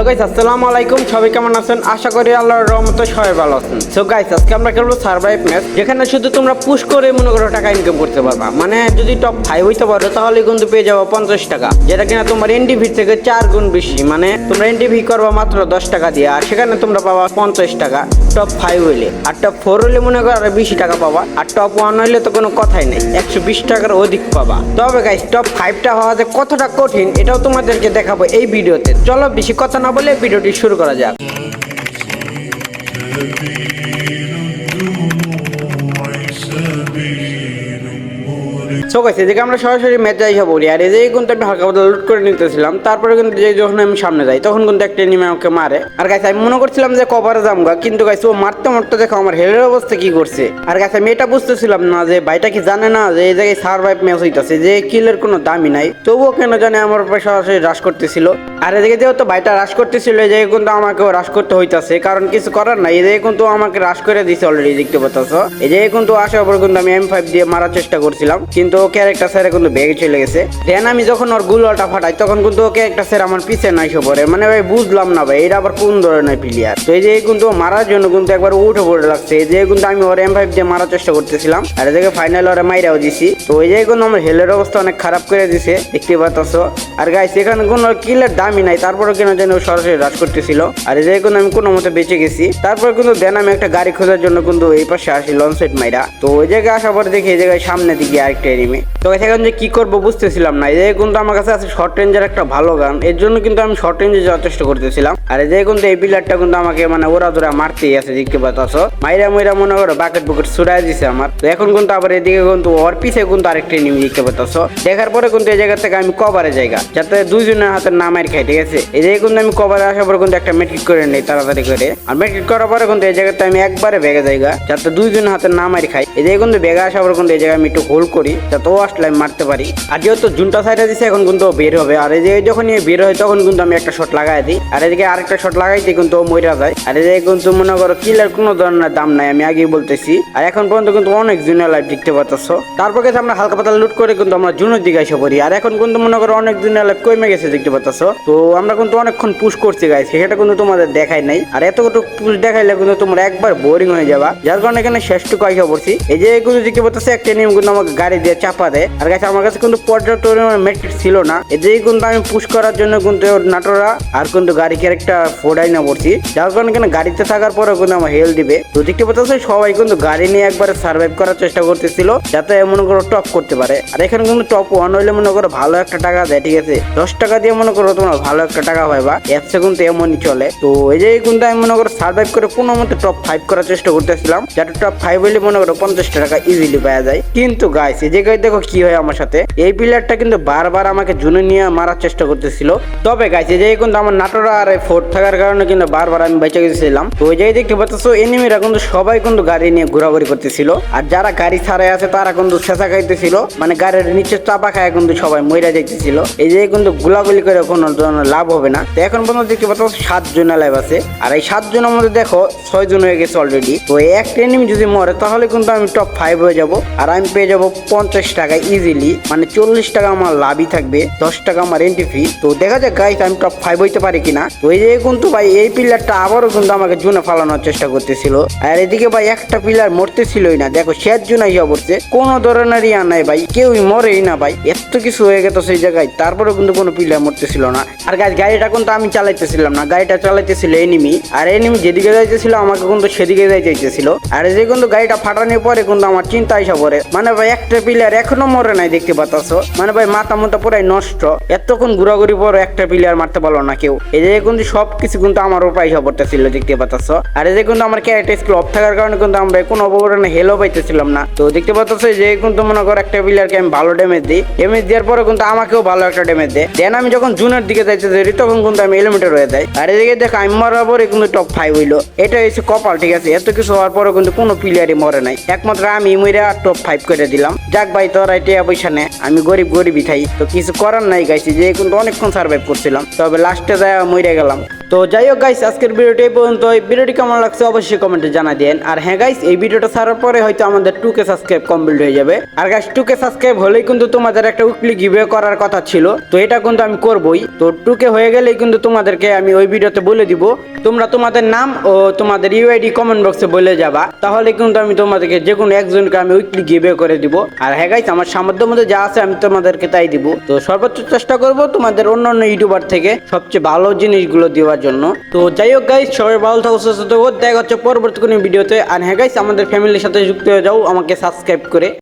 Hello guys আসসালামু আলাইকুম। সবাই কেমন আছেন? আশা করি আল্লাহর রহমতে সবাই ভালো আছেন। সো গাইস আজকে আমরা খেলব সার্ভাইভ ম্যাচ যেখানে শুধু তোমরা পুশ করে মনে করো টাকা ইনকাম করতে পারবা। মানে যদি টপ ফাইভ হইতে পারো, তাহলে কিন্তু পেয়ে যাব পঞ্চাশ টাকা। যেটা কিনা তোমার এনডিভি থেকে চার গুণ বেশি। মানে তোমরা এনডিভি করবা মাত্র দশ টাকা দিয়ে, আর সেখানে তোমরা পাবা পঞ্চাশ টাকা টপ ফাইভ হইলে। আর টপ ফোর হইলে মনে করো আরও বেশি টাকা পাবা। আর টপ ওয়ান হইলে তো কোনো কথাই নেই, একশো বিশ টাকার অধিক পাবা। তবে গাইস টপ ফাইভটা হওয়া যে কতটা কঠিন, এটাও তোমাদেরকে দেখাবো এই ভিডিওতে। চলো বেশি কথা না বলে ভিডিওটি শুরু করা যাক। সো গাইস এদিকে আমরা সরাসরি ম্যাচ সব বলি। আর এদিকে কিন্তু আমি হালকা পাতলা লুট করে নিতেছিলাম। তারপরে কিন্তু যে যখন আমি সামনে যাই, তখন কিন্তু একটা এনিমে আমাকে মারে। আর গাইস আমি মনে করছিলাম যে কভারে যামগা, কিন্তু গাইস ও মারতে মারতে দেখো আমার হেলের অবস্থা কি করছে। আর গাইস আমি এটা বুঝতেছিলাম না যে ভাইটা কি জানে না যে এই জায়গায় সার্ভাইভ ম্যাচ হইতাছে, যে কিলের কোনো দামই নাই। তবুও কেন জানে আমার উপরে সরাসরি রাশ করতেছিল। আর এদিকে যেহেতু ভাইটা রাশ করতেছিল, এই জায়গায় কিন্তু আমাকেও রাশ করতে হইতাছে, কারণ কিছু করার নাই। এই জায়গায় কিন্তু আমাকে রাশ করে দিছে অলরেডি দেখতে পাচ্ছ? এই জায়গায় কিন্তু আসার পর কিন্তু আমি এম ফাইভ দিয়ে মারার চেষ্টা করছিলাম। কিন্তু ও ক্যারেক্টার স্যারে কিন্তু বেগে চলে গেছে। দেন আমি যখন ওর গুলোটা ফাটাই, তখন কিন্তু আমার পিছে মানে ভাই, বুঝলাম না ভাই এটা আবার কোন ধরনের প্লেয়ার তো এই যে কিন্তু মারার জন্য কিন্তু একবার উঠে পড়ে লাগছে। এই যে কিন্তু আমি ওর এম ফাইভ দিয়ে মারার চেষ্টা করতেছিলাম, আর এদিকে ফাইনাল মাইরাও দিছি। তো কিন্তু আমার হেলের অবস্থা অনেক খারাপ করে দিছে, দেখতে পাচ্ছ আর গাইস এখানে কোনো কিলের দামই নাই। তারপরে কেন যেন সরাসরি রাশ করতেছিল। আর এই যে কিন্তু আমি কোনো মতে বেঁচে গেছি। তারপর কিন্তু দেন আমি একটা গাড়ি খোঁজার জন্য কিন্তু এই পাশে আসি লঞ্চ মাইরা। তো ওই জায়গায় আসার পরে দেখি এই জায়গায় সামনে দিকে আরেকটা এনিমে তো এখন যে কি করব বুঝতেছিলাম না। এই জায়গায় কিন্তু আমার কাছে আছে শর্ট রেঞ্জের একটা ভালো গান। এর জন্য কিন্তু আমি শর্ট রেঞ্জে যাওয়ার চেষ্টা করতেছিলাম। আর এই জায়গায় কিন্তু এই পিলারটা কিন্তু আমাকে মানে ওরা ধরে মারতেই আছে দেখতে পাচ্ছ মাইরা মইরা মনে করো বাকেট বুকেট ছুড়াই দিছে আমার। তো এখন কিন্তু আবার এদিকে কিন্তু ওর পিছে কিন্তু আরেকটা এনিমি দেখতে পাচ্ছ দেখার পরে কিন্তু এই জায়গা থেকে আমি কভারে জায়গা, যাতে দুইজনের হাতে নামের খাই ঠিক আছে? এই জায়গায় কিন্তু আমি কভারে আসার পরে কিন্তু একটা মেট্রিক করে নেই তাড়াতাড়ি করে। আর মেট্রিক করার পরে কিন্তু এই জায়গাতে আমি একবারে বেগে জায়গা যাতে দুইজনের হাতে নামারি খাই এই জায়গায় কিন্তু বেগে আসার পরে কিন্তু এই জায়গায় আমি একটু হোল্ড করি যাতে আসলে আমি মারতে পারি। আর যেহেতু জুনটা সাইডে দিছে, এখন কিন্তু বের হবে। আর এই যে যখন বের হয়, তখন কিন্তু আমি একটা শট লাগাই দিই। আর এদিকে আরেকটা শট লাগাইতে কিন্তু মইরা যায়। আর এই যে কিন্তু মনে করো কিলের কোনো ধরনের দাম নাই, আমি আগেই বলতেছি। আর এখন পর্যন্ত কিন্তু অনেক জুনিয়র লাইফ দেখতে পাচ্ছ। তারপর গেছে আমরা হালকা পাতলা লুট করে কিন্তু আমরা জুনের দিকে এসে পড়ি। আর এখন কিন্তু মনে করো অনেক জুনিয়র লাইফ কমে গেছে দেখতে পাচ্ছ। তো আমরা কিন্তু অনেকক্ষণ পুশ করছি গাইস সেটা কিন্তু তোমাদের দেখাই নাই। আর এতটুকু পুশ দেখাইলে কিন্তু তোমরা একবার বোরিং হয়ে যাবা। যার কারণে এখানে শেষটুকু আইসা পড়ছি। এই যে এগুলো দেখতে পাচ্ছ, একটা নিয়ম কিন্তু আমাকে গাড়ি দিয়ে চাপা দেয় আর গাছ আমার কাছে কিন্তু পর্যাপ্ত মেট্রিক ছিল না। এদিকে কিন্তু আমি পুশ করার জন্য কিন্তু নাটোরা আর কিন্তু গাড়ি একটা ফোড়াই না পড়ছি। যার কারণে এখানে গাড়িতে থাকার পরেও কিন্তু আমার হেল দিবে। তো দেখতে পাচ্ছ সবাই কিন্তু গাড়ি নিয়ে একবারে সার্ভাইভ করার চেষ্টা করতেছিল, যাতে মনে করো টপ করতে পারে। আর এখানে কিন্তু টপ ওয়ান হইলে মনে করো ভালো একটা টাকা দেয়, ঠিক আছে? দশ টাকা দিয়ে মনে করো তোমার ভালো একটা টাকা পাইবা অ্যাপসে কিন্তু এমনই চলে। তো এই যে কিন্তু আমি মনে করো সার্ভাইভ করে কোনো মতো টপ ফাইভ করার চেষ্টা করতেছিলাম। যাতে টপ ফাইভ হইলে মনে করো পঞ্চাশ টাকা ইজিলি পাওয়া যায়। কিন্তু গাইস এই জায়গায় দেখো কি হয় আমার সাথে। এই প্লেয়ারটা কিন্তু বারবার আমাকে জুনে নিয়ে মারার চেষ্টা করতেছিল। তবে এই জায়গায় কিন্তু আমার নাটোরা আর ফোর্ট থাকার কারণে কিন্তু বারবার আমি বেঁচে গেছিলাম। তো ওই জায়গায় দেখতে পাচ্ছ এনিমিরা কিন্তু সবাই কিন্তু গাড়ি নিয়ে ঘোরাঘুরি করতেছিল। আর যারা গাড়ি ছাড়াই আছে, তারা কিন্তু ছেঁচা খাইতেছিল। মানে গাড়ির নিচে চাপা খায় কিন্তু সবাই মইরা যাইতেছিল। এই যে কিন্তু গুলাগুলি করে কোনো ধরনের লাভ হবে না। তো এখন পর্যন্ত দেখতে পাচ্ছ সাত জন লাইভ আছে। আর এই সাত জনের মধ্যে দেখো ছয় জন হয়ে গেছে অলরেডি তো একটা এনিমি যদি মরে, তাহলে কিন্তু আমি টপ ফাইভ হয়ে যাব। আর আমি পেয়ে যাব পঞ্চাশ টাকা ইজিলি মানে চল্লিশ টাকা আমার লাভই থাকবে, দশ টাকা আমার এন্ট্রি ফি তো দেখা যাক গাইস আমি টপ ফাইভ হইতে পারি কিনা। তো এই যে কিন্তু ভাই, এই প্লেয়ারটা আবারও কিন্তু আমাকে জুনে ফালানোর চেষ্টা করতেছিল। আর এদিকে ভাই, একটা প্লেয়ার মরতেছিলই না। দেখো, শেষ জুনে ইয়া পড়ছে। কোনো ধরনের ইয়া নাই ভাই, কেউই মরেই না ভাই। এত কিছু হয়ে গেছে সেই জায়গায়, তারপরেও কিন্তু কোনো প্লেয়ার মরতেছিল না। আর গাছ গাড়িটা কিন্তু আমি চালাইতেছিলাম না। গাড়িটা চালাইতেছিল এনিমি আর এনিমি যেদিকে যাইতেছিল, আমাকে কিন্তু সেদিকে যাই চাইতেছিল আর যে কিন্তু গাড়িটা ফাটানোর পরে কিন্তু আমার চিন্তা এসে পড়ে। মানে ভাই, একটা প্লেয়ার এখনও মরে নাই, দেখতে পাচ্ছ মানে ভাই, মাথা মতো পুরাই নষ্ট। এতক্ষণ ঘোরাঘুরি পর একটা প্লেয়ার মারতে পারল না কেউ। এই যে কিন্তু সব কিছু কিন্তু আমার উপর এসে পড়তেছিল, দেখতে পাচ্ছ আর এই যে কিন্তু আমার ক্যারেক্টার স্কিল অফ থাকার কারণে কিন্তু আমরা কোনো অপকরণে হেলও পাইতেছিলাম না। তো দেখতে পাচ্ছ যে কিন্তু মনে করো একটা প্লেয়ারকে আমি ভালো ড্যামেজ দিই। ড্যামেজ দেওয়ার পরে কিন্তু আমাকেও ভালো একটা ড্যামেজ দেয়। দেন আমি যখন জুনের দিকে যাইতে ধরি তখন কিন্তু আমি এলিমিটেড হয়ে যাই। আর এদিকে দেখো, আমি মরার পরে কিন্তু টপ ফাইভ হইল। এটা হচ্ছে কপাল, ঠিক আছে? এত কিছু হওয়ার পরে কিন্তু কোনো প্লেয়ারই মরে নাই। একমাত্র আমি মইরা টপ ফাইভ করে দিলাম। যাক ভাই তোরা টিয়া পয়সা নে আমি গরিব গরিবই থাই। তো কিছু করার নাই গাইছি যে কিন্তু অনেকক্ষণ সার্ভাইভ করছিলাম। তবে লাস্টে যায় মরে গেলাম। তো যাই হোক গাইস আজকের ভিডিওটি এই পর্যন্ত। এই ভিডিওটি কেমন লাগছে অবশ্যই কমেন্টে জানা দেন আর হ্যাঁ গাইস এই ভিডিওটা ছাড়ার পরে হয়তো আমাদের টু কে সাবস্ক্রাইব কমপ্লিট হয়ে যাবে। আর গাইস টু কে সাবস্ক্রাইব হলেই কিন্তু তোমাদের একটা উইকলি গিভে করার কথা ছিল। তো এটা কিন্তু আমি করবই। তো টু কে হয়ে গেলেই কিন্তু তোমাদেরকে আমি ওই ভিডিওতে বলে দিব। তোমরা তোমাদের নাম ও তোমাদের ইউআইডি কমেন্ট বক্সে বলে যাবা। তাহলে কিন্তু আমি তোমাদেরকে যে কোনো একজনকে আমি উইকলি গিভে করে দিব। আর হ্যাঁ গাইস আমার সামর্থ্য মধ্যে যা আছে আমি তোমাদেরকে তাই দিব। তো সর্বোচ্চ চেষ্টা করব তোমাদের অন্য অন্য ইউটিউবার থেকে সবচেয়ে ভালো জিনিসগুলো দেওয়ার জন্য। তো যাই হোক গাইস সবাই ভালো থাকো, সুস্থ থাকো। দেখা হচ্ছে পরবর্তী কোনো ভিডিওতে আর হ্যাঁ গাইস আমাদের ফ্যামিলির সাথে যুক্ত হয়ে যাও, আমাকে সাবস্ক্রাইব করে।